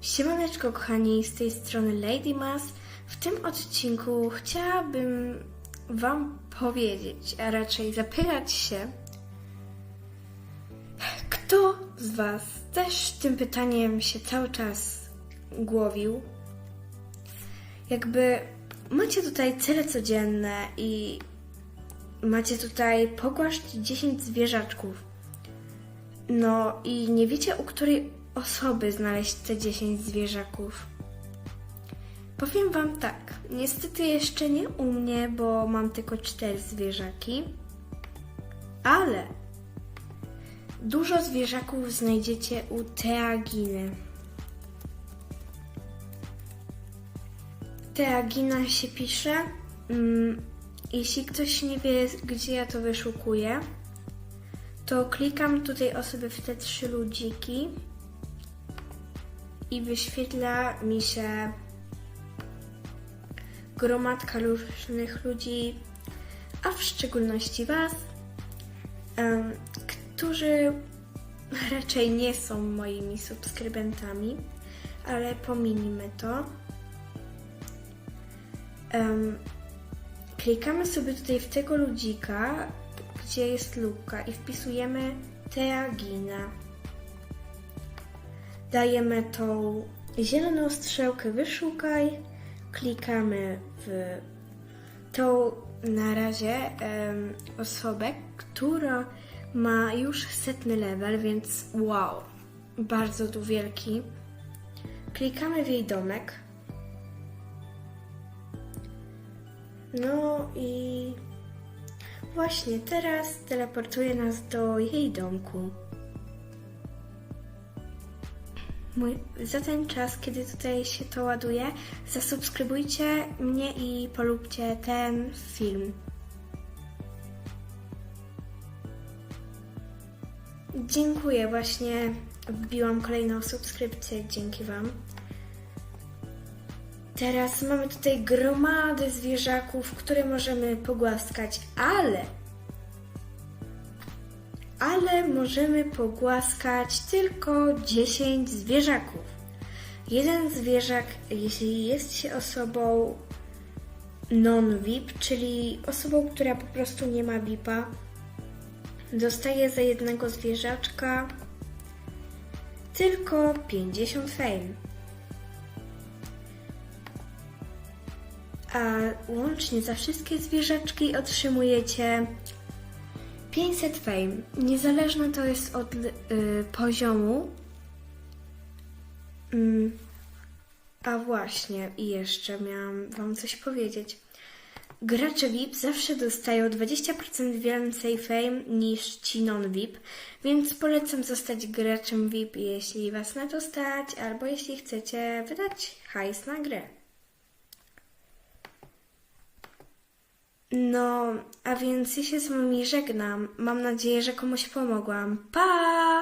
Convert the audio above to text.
Siemaneczko kochani, z tej strony Lady Mas. W tym odcinku chciałabym Wam powiedzieć, a raczej zapytać się, kto z Was też tym pytaniem się cały czas głowił? Jakby macie tutaj cele codzienne i macie tutaj pogłaszcz 10 zwierzaczków. No i nie wiecie, u której osoby znaleźć te 10 zwierzaków. Powiem Wam tak, niestety jeszcze nie u mnie, bo mam tylko 4 zwierzaki, ale dużo zwierzaków znajdziecie u Teaginy. Teagina się pisze. Mm, jeśli ktoś nie wie, gdzie ja to wyszukuję, to klikam tutaj o sobie w te trzy ludziki i wyświetla mi się gromadka różnych ludzi, a w szczególności Was, em, którzy raczej nie są moimi subskrybentami, ale pominijmy to. Em, klikamy sobie tutaj w tego ludzika, gdzie jest lubka i wpisujemy Teagina. Dajemy tą zieloną strzałkę wyszukaj, klikamy w tą na razie em, osobę, która ma już setny level, więc wow, bardzo tu wielki. Klikamy w jej domek. No i właśnie teraz teleportuje nas do jej domku. Mój, za ten czas, kiedy tutaj się to ładuje, zasubskrybujcie mnie i polubcie ten film. Dziękuję, właśnie wbiłam kolejną subskrypcję dzięki Wam. Teraz mamy tutaj gromadę zwierzaków, które możemy pogłaskać, ale ale możemy pogłaskać tylko 10 zwierzaków. Jeden zwierzak, jeśli jest się osobą non-VIP, czyli osobą, która po prostu nie ma VIPa, dostaje za jednego zwierzaczka tylko 50 fame. A łącznie za wszystkie zwierzaczki otrzymujecie 500 fame. Niezależne to jest od y, poziomu. Mm, a właśnie, i jeszcze miałam Wam coś powiedzieć. Gracze VIP zawsze dostają 20% więcej fame niż ci non-VIP, więc polecam zostać graczem VIP, jeśli Was na to stać, albo jeśli chcecie wydać hajs na grę. No, a więc ja się z Wami żegnam. Mam nadzieję, że komuś pomogłam. Pa!